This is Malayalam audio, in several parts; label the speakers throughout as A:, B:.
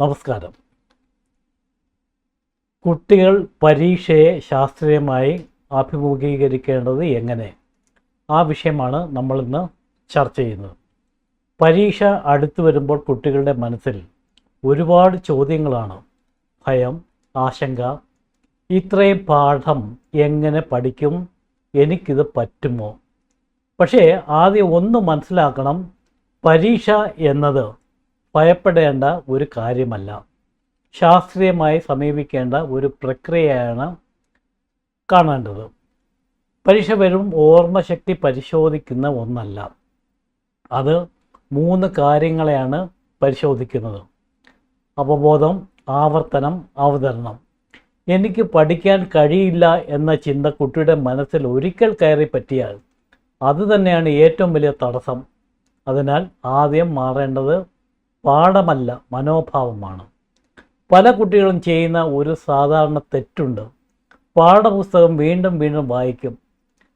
A: നമസ്കാരം. കുട്ടികൾ പരീക്ഷയെ ശാസ്ത്രീയമായി അഭിമുഖീകരിക്കേണ്ടത് എങ്ങനെ? ആ വിഷയമാണ് നമ്മളിന്ന് ചർച്ച ചെയ്യുന്നത്. പരീക്ഷ അടുത്തു വരുമ്പോൾ കുട്ടികളുടെ മനസ്സിൽ ഒരുപാട് ചോദ്യങ്ങളാണ്. ഭയം ആശങ്ക ഇത്രയും പാഠം എങ്ങനെ പഠിക്കും? എനിക്കിത് പറ്റുമോ? പക്ഷേ ആദ്യം ഒന്ന് മനസ്സിലാക്കണം. പരീക്ഷ എന്നത് ഭയപ്പെടേണ്ട ഒരു കാര്യമല്ല. ശാസ്ത്രീയമായി സമീപിക്കേണ്ട ഒരു പ്രക്രിയയാണ് കാണേണ്ടത്. പരീക്ഷ വരും ഓർമ്മശക്തി പരിശോധിക്കുന്ന ഒന്നല്ല. അത് മൂന്ന് കാര്യങ്ങളെയാണ് പരിശോധിക്കുന്നത്. അവബോധം ആവർത്തനം അവതരണം. എനിക്ക് പഠിക്കാൻ കഴിയില്ല എന്ന ചിന്ത കുട്ടിയുടെ മനസ്സിൽ ഒരിക്കൽ കയറി പറ്റിയാൽ അത് തന്നെയാണ് ഏറ്റവും വലിയ തടസ്സം. അതിനാൽ ആദ്യം മാറേണ്ടത് പാഠമല്ല മനോഭാവമാണ്. പല കുട്ടികളും ചെയ്യുന്ന ഒരു സാധാരണ തെറ്റുണ്ട്. പാഠപുസ്തകം വീണ്ടും വീണ്ടും വായിക്കും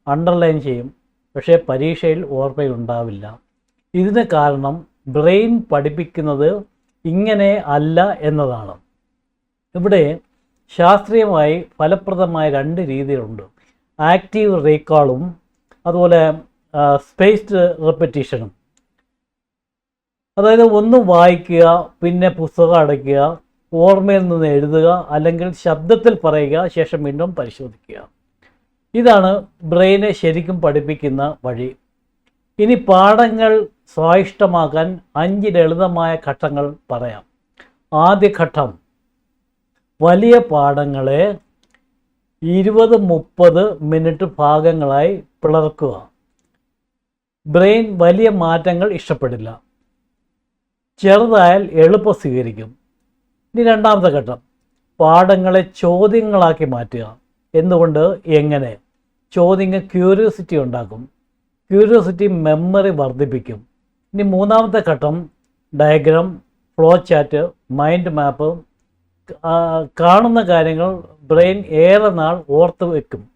A: അണ്ടർലൈൻ ചെയ്യും പക്ഷേ പരീക്ഷയിൽ ഓർമ്മയുണ്ടാവില്ല. ഇതിന് കാരണം ബ്രെയിൻ പഠിപ്പിക്കുന്നത് ഇങ്ങനെ അല്ല എന്നതാണ്. ഇവിടെ ശാസ്ത്രീയമായി ഫലപ്രദമായ രണ്ട് രീതികളുണ്ട്. ആക്റ്റീവ് റീകാളും അതുപോലെ സ്പേസ്ഡ് റെപ്പറ്റീഷനും. അതായത് ഒന്ന് വായിക്കുക പിന്നെ പുസ്തകം അടയ്ക്കുക ഓർമ്മയിൽ നിന്ന് എഴുതുക അല്ലെങ്കിൽ ശബ്ദത്തിൽ പറയുക ശേഷം വീണ്ടും പരിശോധിക്കുക. ഇതാണ് ബ്രെയിനെ ശരിക്കും പഠിപ്പിക്കുന്ന വഴി. ഇനി പാഠങ്ങൾ സ്വായിഷ്ടമാക്കാൻ അഞ്ച് ലളിതമായ ഘട്ടങ്ങൾ പറയാം. ആദ്യ ഘട്ടം വലിയ പാഠങ്ങളെ ഇരുപത് മുപ്പത് മിനിറ്റ് ഭാഗങ്ങളായി പിളർക്കുക. ബ്രെയിൻ വലിയ മാറ്റങ്ങൾ ഇഷ്ടപ്പെടില്ല. ചെറുതായാൽ എളുപ്പം സ്വീകരിക്കും. ഇനി രണ്ടാമത്തെ ഘട്ടം. പാഠങ്ങളെ ചോദ്യങ്ങളാക്കി മാറ്റുക. എന്തുകൊണ്ട്? എങ്ങനെ? ചോദ്യങ്ങൾ ക്യൂരിയോസിറ്റി ഉണ്ടാക്കും. ക്യൂരിയോസിറ്റി മെമ്മറി വർദ്ധിപ്പിക്കും. ഇനി മൂന്നാമത്തെ ഘട്ടം diagram flow chart mind map കാണുന്ന കാര്യങ്ങൾ ബ്രെയിൻ ഏറെ നാൾ ഓർത്ത് വെക്കും.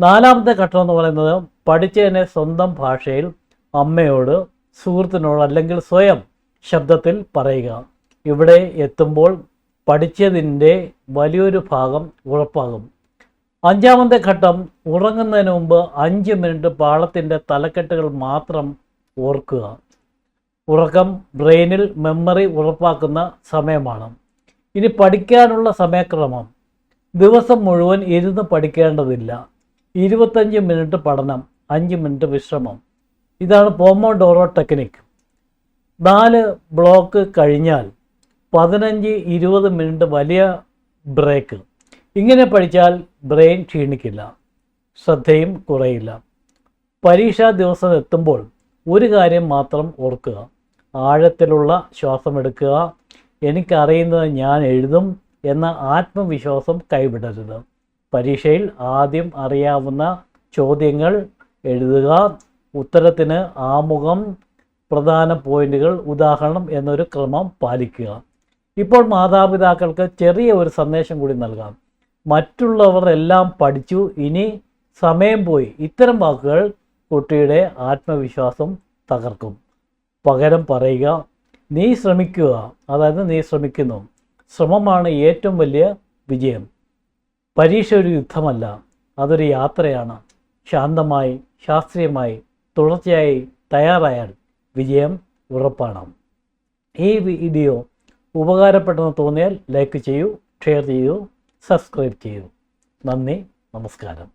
A: നാലാമത്തെ ഘട്ടം എന്ന് പറയുന്നത് പഠിച്ചതിനെ സ്വന്തം ഭാഷയിൽ അമ്മയോട് സുഹൃത്തിനോട് അല്ലെങ്കിൽ സ്വയം ശബ്ദത്തിൽ പറയുക. ഇവിടെ എത്തുമ്പോൾ പഠിച്ചതിന്റെ വലിയൊരു ഭാഗം ഉറപ്പാകും. അഞ്ചാമത്തെ ഘട്ടം ഉറങ്ങുന്നതിന് മുമ്പ് അഞ്ച് മിനിറ്റ് പാളത്തിന്റെ തലക്കെട്ടുകൾ മാത്രം ഓർക്കുക. ഉറക്കം ബ്രെയിനിൽ മെമ്മറി ഉറപ്പാക്കുന്ന സമയമാണ്. ഇനി പഠിക്കാനുള്ള സമയക്രമം. ദിവസം മുഴുവൻ ഇരുന്ന് പഠിക്കേണ്ടതില്ല. ഇരുപത്തഞ്ച് മിനിറ്റ് പഠനം അഞ്ച് മിനിറ്റ് വിശ്രമം. ഇതാണ് പോമോ ഡോറോ ടെക്നിക്. നാല് ബ്ലോക്ക് കഴിഞ്ഞാൽ പതിനഞ്ച് ഇരുപത് മിനിറ്റ് വലിയ ബ്രേക്ക് ഇങ്ങനെ പഠിച്ചാൽ ബ്രെയിൻ ക്ഷീണിക്കില്ല ശ്രദ്ധയും കുറയില്ല. പരീക്ഷാ ദിവസം എത്തുമ്പോൾ ഒരു കാര്യം മാത്രം ഓർക്കുക ആഴത്തിലുള്ള ശ്വാസം ശ്വാസമെടുക്കുക എനിക്കറിയുന്നത് ഞാൻ എഴുതും എന്ന ആത്മവിശ്വാസം കൈവിടരുത്. പരീക്ഷയിൽ ആദ്യം അറിയാവുന്ന ചോദ്യങ്ങൾ എഴുതുക ഉത്തരത്തിന് ആമുഖം പ്രധാന പോയിന്റുകൾ ഉദാഹരണം എന്നൊരു ക്രമം പാലിക്കുക. ഇപ്പോൾ മാതാപിതാക്കൾക്ക് ചെറിയ ഒരു സന്ദേശം കൂടി നൽകാം. മറ്റുള്ളവർ എല്ലാം പഠിച്ചു ഇനി സമയം പോയി. ഇത്തരം വാക്കുകൾ കുട്ടിയുടെ ആത്മവിശ്വാസം തകർക്കും. പകരം പറയുക നീ ശ്രമിക്കുക. അതായത് നീ ശ്രമിക്കുന്നു. ശ്രമമാണ് ഏറ്റവും വലിയ വിജയം. പരീക്ഷ ഒരു യുദ്ധമല്ല അതൊരു യാത്രയാണ്. ശാന്തമായി ശാസ്ത്രീയമായി തുടർച്ചയായി തയ്യാറായാൽ വിജയം ഉറപ്പാണ്. ഈ വീഡിയോ ഉപകാരപ്പെട്ടെന്ന് തോന്നിയാൽ ലൈക്ക് ചെയ്യൂ ഷെയർ ചെയ്യൂ സബ്സ്ക്രൈബ് ചെയ്യൂ. നന്ദി നമസ്കാരം.